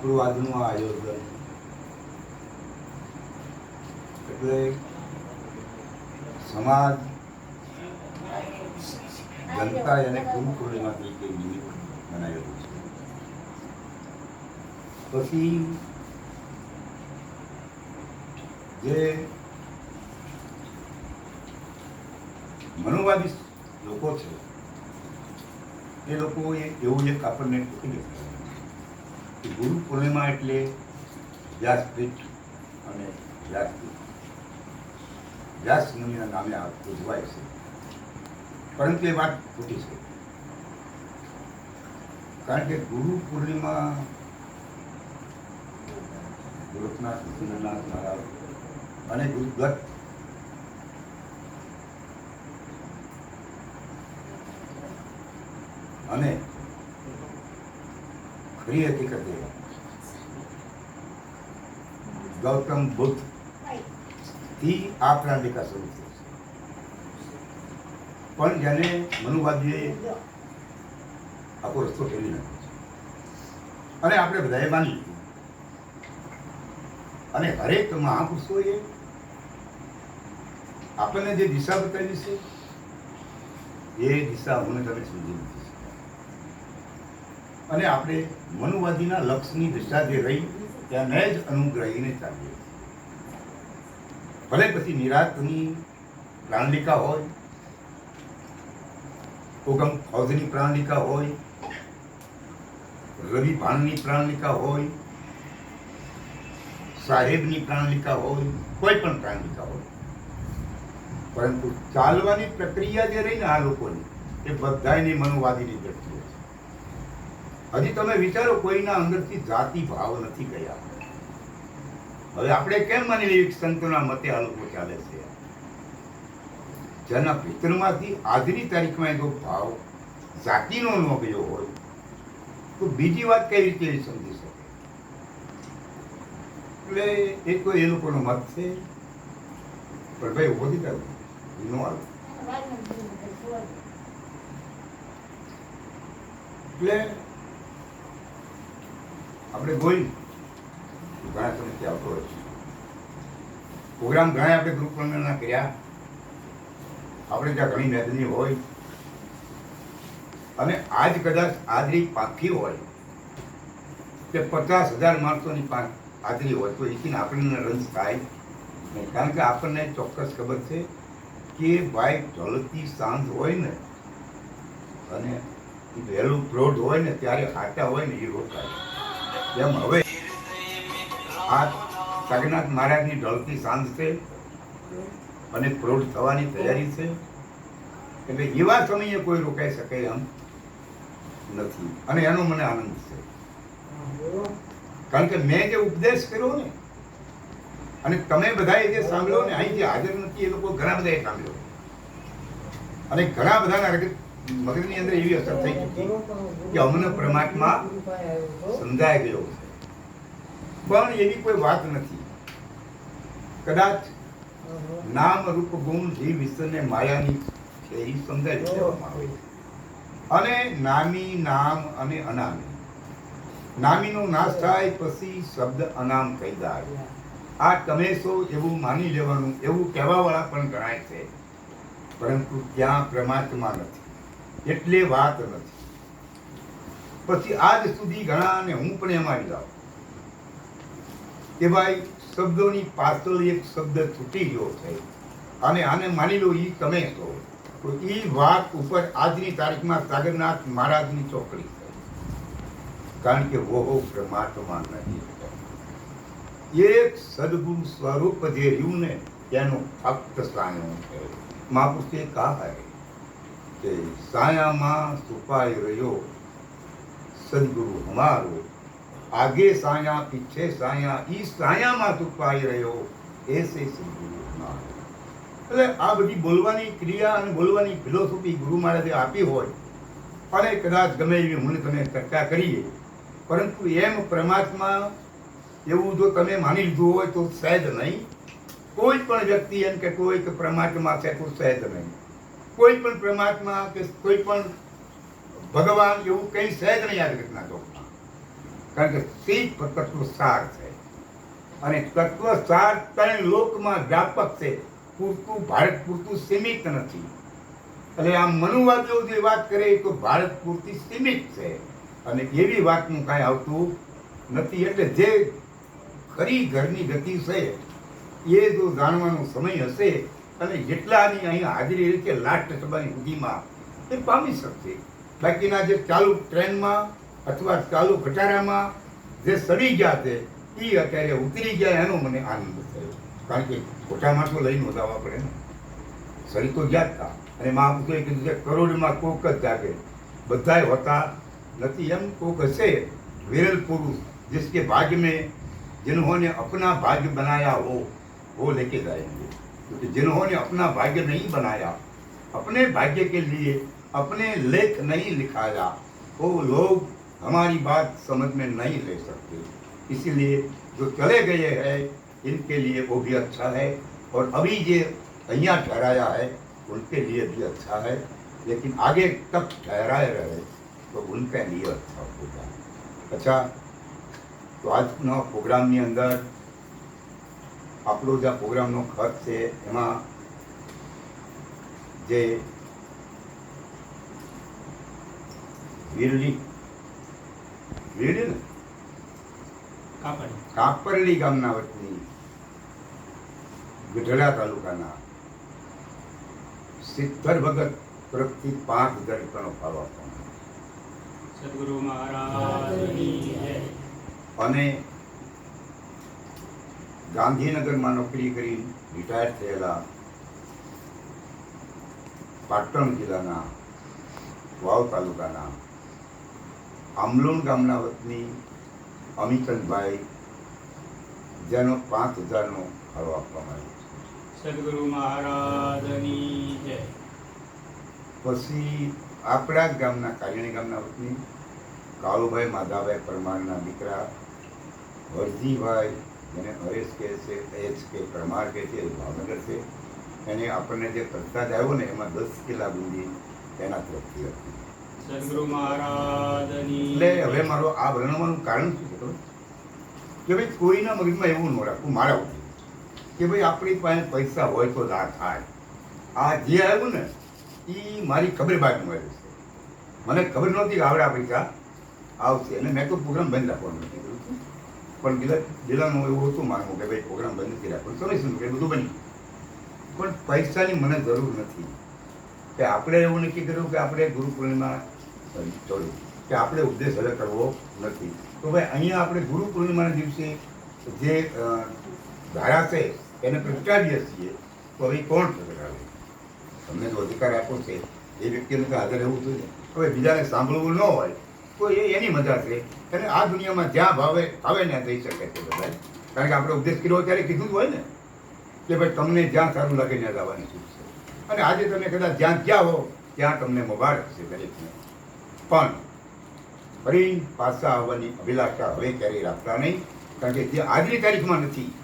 આપણું આયોજન. એટલે સમાજ, જનતા એને ગુરુ પૂર્ણિમા તરીકે નિમિત્ત બનાવેલું છે. પછી જે મનોવાદી લોકો છે, એ લોકોએ એવું એક આપણને કે ગુરુ પૂર્ણિમા એટલે વ્યાસપીઠ અને વ્યાસપીઠ. વ્યાસ મુનિના નામે ઉજવાય છે. પરંતુ એ વાત ખોટી છે. કારણ કે ગુરુ પૂર્ણિમા ગોરખનાથ વિષ્ણુનાથ મહારાજ અને ગુરુદત્ત અને ખરી હકીકતે ગૌતમ બુદ્ધથી આ ક્રાંતિકા શરૂ થઈ પણ જેને મનુવાદીએ આખો રસ્તો ફેરવી નાખ્યો અને આપણે બધાએ માની લીધું. અને હરેક મહાપુરુષોએ આપણને જે દિશા બતાવી છે, એ દિશા હું તમે સમજી નથી. અને આપણે મનુવાદીના લક્ષની દિશા જે રહી ત્યાં જ અનુગ્રહીને ચાલીએ ભલે પછી નિરાતની પ્રાણલિકા હોય, ઉગમ ફૌજની પ્રાણલિકા હોય, રવિ ભાનની પ્રાણલિકા હોય, સાહેબની પ્રાણલિકા હોય, કોઈ પણ પ્રાણલિકા હોય. પરંતુ ચાલવાની પ્રક્રિયા જે રહી ને આ લોકોની, એ બધાને મનુવાદીની દ્રષ્ટિ હજી તમે વિચારો કોઈના અંદરથી જાતિ ભાવ નથી ગયા. હવે આપણે કેમ માની લઈએ સંતોના મતે આ લોકો ચાલે છે? જેના ભીતરમાંથી આજની તારીખમાં જો ભાવ જાતિનો ન ગયો હોય તો બીજી વાત કઈ રીતે સમજી શકે? એટલે એ તો એ લોકોનો મત છે. પણ ભાઈ ઊભો થઈ જાય નો આવે એટલે આપણે ગોઈ ઘણા સમયથી આવતો હોય છે. પ્રોગ્રામ ઘણા આપણે ગ્રુપ પ્રમાણના કર્યા. આપણે ત્યાં ઘણી મેદની હોય. અને આજ કદાચ હાજરી પાકી હોય. કે પચાસ હજાર માણસોની હાજરી હોય તો એથી આપણને રંજ થાય નહીં. કારણ કે આપણને ચોક્કસ ખબર છે કે બાઇક ઢળતી સાંજ હોય ને, અને વહેલું પ્રોઢ હોય ને, ત્યારે ખાટા હોય ને, એ રોકાય. જેમ હવે આ જગન્નાથ મહારાજની ઢળતી સાંજ છે અને પ્રૌઢ થવાની તૈયારી છે. એટલે એવા સમયે કોઈ રોકાઈ શકે એમ નથી. અને એનો મને આનંદ છે. કારણ કે મેં જે ઉપદેશ કર્યો ને, અને તમે બધાએ જે સાંભળ્યો ને, અહીં જે હાજર નથી, એ લોકો ઘણા બધાએ સાંભળ્યો. અને ઘણા બધાના મગજની અંદર એવી અસર થઈ ચૂકી કે અમને પરમાત્મા સમજાઈ ગયો પણ એવી કોઈ વાત નથી. કદાચ નામ રૂપ ગુણ જીવ વિશ્વને માયાની એ સમજાવી દેવામાં આવે. અને નામી નામ અને અનામી. નામીનો નાશ થાય પછી શબ્દ અનામ થઈ જાય આ તમે છો એવું માની લેવાનું, એવું કહેવાવાળા પણ ગણાય છે. પરંતુ ત્યાં પ્રમાત્મા નથી. એટલે વાત નથી. પછી આજ સુધી ઘણા અને હું પણ એમાં જાઉં. કે ભાઈ, શબ્દોની પાછળ એક શબ્દ છૂટી ગયો છે. અને આને માની લો એ તમે છો. તો એ વાત ઉપર આજની તારીખમાં સાગરનાથ મહારાજની ચોકડી કારણ કે वो પરમાત્મા નથી. એક સદગુરુ સ્વરૂપ જે રહ્યું ને તેનું ફક્ત સાયો છે મહાપુરુષે કહા હૈ કે સાયામાં છુપાઈ રહ્યો. સદગુરુ હમારો આગે સાયા, પીછે સાયા, ઈ સાયામાં છુપાઈ રહ્યો. એસે સદગુરુ હમારો એટલે આ બધી બોલવાની ક્રિયા અને બોલવાની ફિલોસોફી ગુરુ મહારાજે આપી હોય, અને કદાચ ગમે એવી હું તમે ચર્ચા કરીએ, પરંતુ એમ પરમાત્મા એવું જો તમે માની લીધું હોય તો સહેજ નહીં. કોઈ પણ વ્યક્તિ એમ કે હોય કે પરમાત્મા છે તો સહેજ નહીં. કોઈ પણ પરમાત્મા કે કોઈ પણ ભગવાન એવું કંઈ સહેજ નહીં આ જગતના લોકમાં. કારણ કે શીત તત્વ સાર છે. અને તત્વ સાર ત્રણ લોકમાં વ્યાપક છે. પૂરતું ભારત પૂરતું સીમિત નથી. એટલે આ મનુવાદીઓ જે વાત કરે તો ભારત પૂરતી સીમિત છે. અને એવી વાતનું કાંઈ આવતું નથી. એટલે જે ખરી ઘરની ગતિ છે, એ જો જાણવાનો સમય હશે અને જેટલાની અહીં હાજરી રહી છે લાસ્ટ સભાની સુધીમાં એ પામી શકશે બાકીના જે ચાલુ ટ્રેનમાં અથવા ચાલુ ખટારામાં જે સડી ગયા છે એ અત્યારે ઉતરી ગયા એનો મને આનંદ થયો કારણ કે ખોટા માણસો લઈને વધાવવા પડે ને સડી તો ગયા જ હતા અને મહાપુરુષોએ કીધું છે કરોડમાં કોક જ જાગે બધાય હોતા નથી એમ કોક હશે વિરલ પુરુષ जिसके भाग्य में जिन्होंने अपना भाग्य बनाया हो वो लेके जाएंगे क्योंकि जिन्होंने अपना भाग्य नहीं बनाया अपने भाग्य के लिए अपने लेख नहीं लिखाया वो लोग हमारी बात समझ में नहीं ले सकते इसीलिए जो चले गए हैं इनके लिए वो भी अच्छा है और अभी जे અહીંયા ठहराया है उनके लिए भी अच्छा है लेकिन आगे तक ठहराए रहे तो उनके लिए अच्छा होगा अच्छा તો આજનો પ્રોગ્રામની અંદર આપણો જે પ્રોગ્રામનો ખર્ચ છે એમાં જે વીરલી વીરલી ને? કાપરલી ગામના વતની ગઢડા તાલુકાના સિદ્ધર ભગત તરફથી પાંચ હજાર રૂપિયાનો ફાળો આપવાનો. સદગુરુ અને ગાંધીનગરમાં નોકરી કરી રિટાયર થયેલા પાટણ જિલ્લાના વાવ તાલુકાના આમલોણ ગામના વતની અમિતનભાઈ જેનો પાંચ હજારનો ફાળો આપવામાં આવ્યો સદગુરુ મહારાજની જય. છે પછી આપણા જ ગામના કાલિણી ગામના વતની કાળુભાઈ માધાભાઈ પરમારના દીકરા વરજીભાઈ જેને હરેશ કહે છે એચ કે પ્રમાણ કહે છે એ ભાવનગર છે. એને આપણને જે પ્રસાદ આવ્યો ને એમાં દસ કિલા બુંદી એના તરફથી હતી. એટલે હવે મારો આ વર્ણવાનું કારણ શું છે કે ભાઈ કોઈના મગજમાં એવું ન રાખવું મારા કે ભાઈ આપણી પાસે પૈસા હોય તો આ થાય. આ જે આવ્યું ને એ મારી ખબર બાદનું આવ્યું છે. મને ખબર નહોતી કે આવડા પૈસા આવશે. અને મેં તો પ્રોગ્રામ બંધ રાખવાનું નથી. પણ દિલા જિલ્લાનું એવું હતું માનવું કે ભાઈ પ્રોગ્રામ બંધ કર્યા પણ સમય શું કે બધું બની પણ પૈસાની મને જરૂર નથી. કે આપણે એવું નક્કી કર્યું કે આપણે ગુરુ પૂર્ણિમા સોરી કે આપણે ઉપદેશ હવે કરવો નથી. તો ભાઈ અહીંયા આપણે ગુરુ પૂર્ણિમાના દિવસે જે ધારા છે, એને પ્રગટાવીએ છીએ, તો હવે કોણ પ્રગટાવે? તમને જો અધિકાર આપ્યો છે. એ વ્યક્તિને તો હાજર રહેવું જોઈએ. હવે બીજાને સાંભળવું ન હોય એ એની મજા છે. અને આ દુનિયામાં જ્યાં ભાવે ભાવે ત્યાં જઈ શકે છે બધા. કારણ કે આપણે ઉપદેશ કર્યો ત્યારે કીધું જ હોય ને, કે ભાઈ તમને જ્યાં સારું લાગે ત્યાં જવાની છૂટ છે. અને આજે તમે કદાચ જ્યાં જ્યાં હો, ત્યાં તમને મુબારક છે દરેકને. પણ ફરી પાછા આવવાની અભિલાષા હવે ક્યારેય રાખતા નહીં. કારણ કે જે આજની તારીખમાં નથી,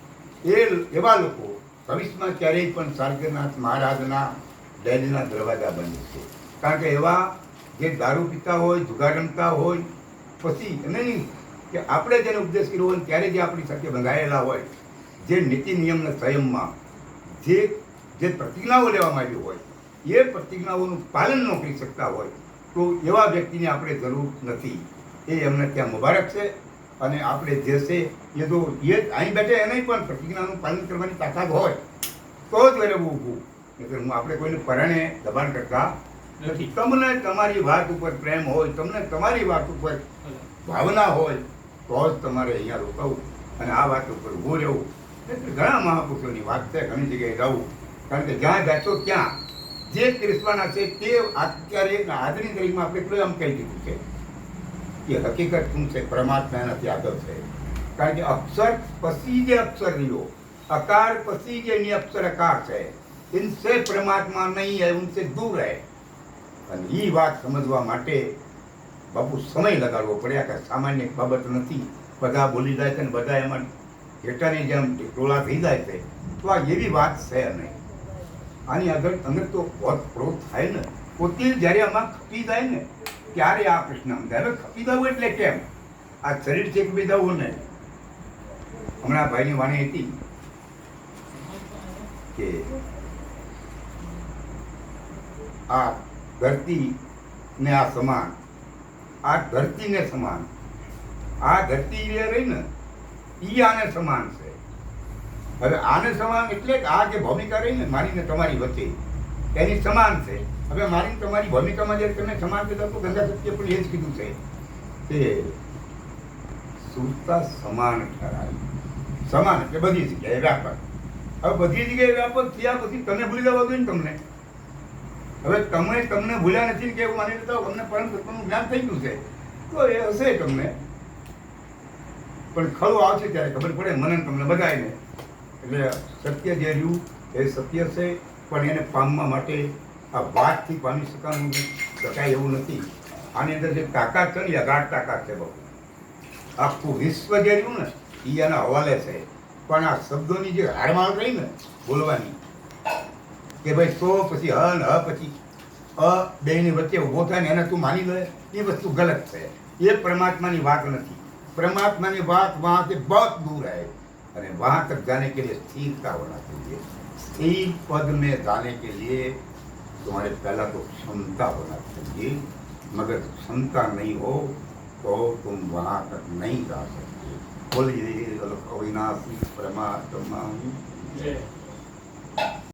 એ એવા લોકો ભવિષ્યમાં ક્યારેય પણ સારગનાથ મહારાજના ડેલીના દરવાજા બંધ છે. કારણ કે એવા જે દારૂ પીતા હોય, જુગાર રમતા હોય, પછી નહીં, કે આપણે જેને ઉપદેશ કર્યો હોય ત્યારે જે આપણી સાથે બંધાયેલા હોય, જે નીતિ નિયમના સંયમમાં, જે જે પ્રતિજ્ઞાઓ લેવામાં આવી હોય, એ પ્રતિજ્ઞાઓનું પાલન ન કરી શકતા હોય, તો એવા વ્યક્તિની આપણે જરૂર નથી. એ એમને ત્યાં મુબારક છે અને આપણે જે છે, એ તો એ અહીં બેઠે એને પણ પ્રતિજ્ઞાનું પાલન કરવાની તાકાત હોય, તો જ રહેવું ઊભું નહીં હું આપણે કોઈને પરણે દબાણ કરતા નથી. તમને તમારી વાત ઉપર પ્રેમ હોય તમને તમારી વાત ઉપર ભાવના હોય તો જ તમારે અહીંયા રોકાવું. અને આ વાત ઉપર ઊભું રહેવું. એટલે ઘણા મહાપુરુષોની વાત છે ઘણી જગ્યાએ જવું. કારણ કે જ્યાં જાશો ત્યાં જે ક્રિસ્માના છે તે અત્યારે આજની તરીકે આપણે કોઈ એમ કહી દીધું છે કે હકીકત શું છે પરમાત્મા એનાથી આગળ છે. કારણ કે અક્ષર પછી જે અક્ષર રહ્યો અકાર પછી જે એની અક્ષર અકાર છે ઇનસે પરમાત્મા નહીં હૈ ઉનસે દૂર હૈ અને એ વાત સમજવા માટે બાપુ સમય લગાડવો પડે આ સામાન્ય બાબત નથી. બધા બોલી જાય છે ને બધા એમાં ઘેટાની જેમ ટોળા થઈ જાય છે. તો આ એવી વાત છે નહીં. આની આગળ તમે તો બહોત પ્રો થાય ને પોતે જ્યારે આમાં ખપી જાય ને, ત્યારે આ પ્રશ્ન હવે ખપી જવું એટલે કેમ? આ શરીર છે કે જવું ને હમણાં ભાઈની વાણી હતી કે આ ધરતી ને આ સમાન. આ ધરતીને સમાન. આ ધરતી જે રહી ને એ આને સમાન છે. હવે આને સમાન એટલે કે આ જે ભૂમિકા રહી ને મારી ને તમારી વચ્ચે, એની સમાન છે. હવે મારી તમારી ભૂમિકામાં જે તમે સમાન કીધું તો ગંગા સત્ય પણ એ જ કીધું છે કે સુરતા સમાન ઠરાવી. સમાન એટલે બધી જગ્યાએ વ્યાપક. હવે બધી જગ્યાએ વ્યાપક થયા પછી તમે ભૂલી જવા જોઈએ ને તમને. હવે તમે તમને ભૂલ્યા નથી કે એવું માની લેતા તમને પરમ તત્વનું જ્ઞાન થઈ ગયું છે, તો એ હશે તમને. પણ ખરું આવશે ત્યારે ખબર પડે મને તમને બધાને એટલે સત્ય જે રહ્યું એ સત્ય છે, પણ એને પામવા માટે આ વાતથી પામી શકાનું શકાય એવું નથી. આની અંદર જે તાકાત છે ને અગાઢ તાકાત છે બહુ. આખું વિશ્વ જે રહ્યું ને એ એના હવાલે છે. પણ આ શબ્દોની જે હાડમાળ રહી ને, બોલવાની કે ભાઈ સો પછી હ ને હ પછી અ બેની વચ્ચે ઊભો થાય ને એને તું માની લે એ વસ્તુ ગલત છે એ પરમાત્માની વાત નથી परमात्मा की बात वहां से बहुत दूर है अरे वहां तक जाने के लिए स्थिरता होना चाहिए स्थिर पद में जाने के लिए तुम्हारे पहला तो क्षमता होना चाहिए मगर क्षमता नहीं हो तो तुम वहां तक नहीं जा सकते बोलिए अविनाशी परमात्मा જય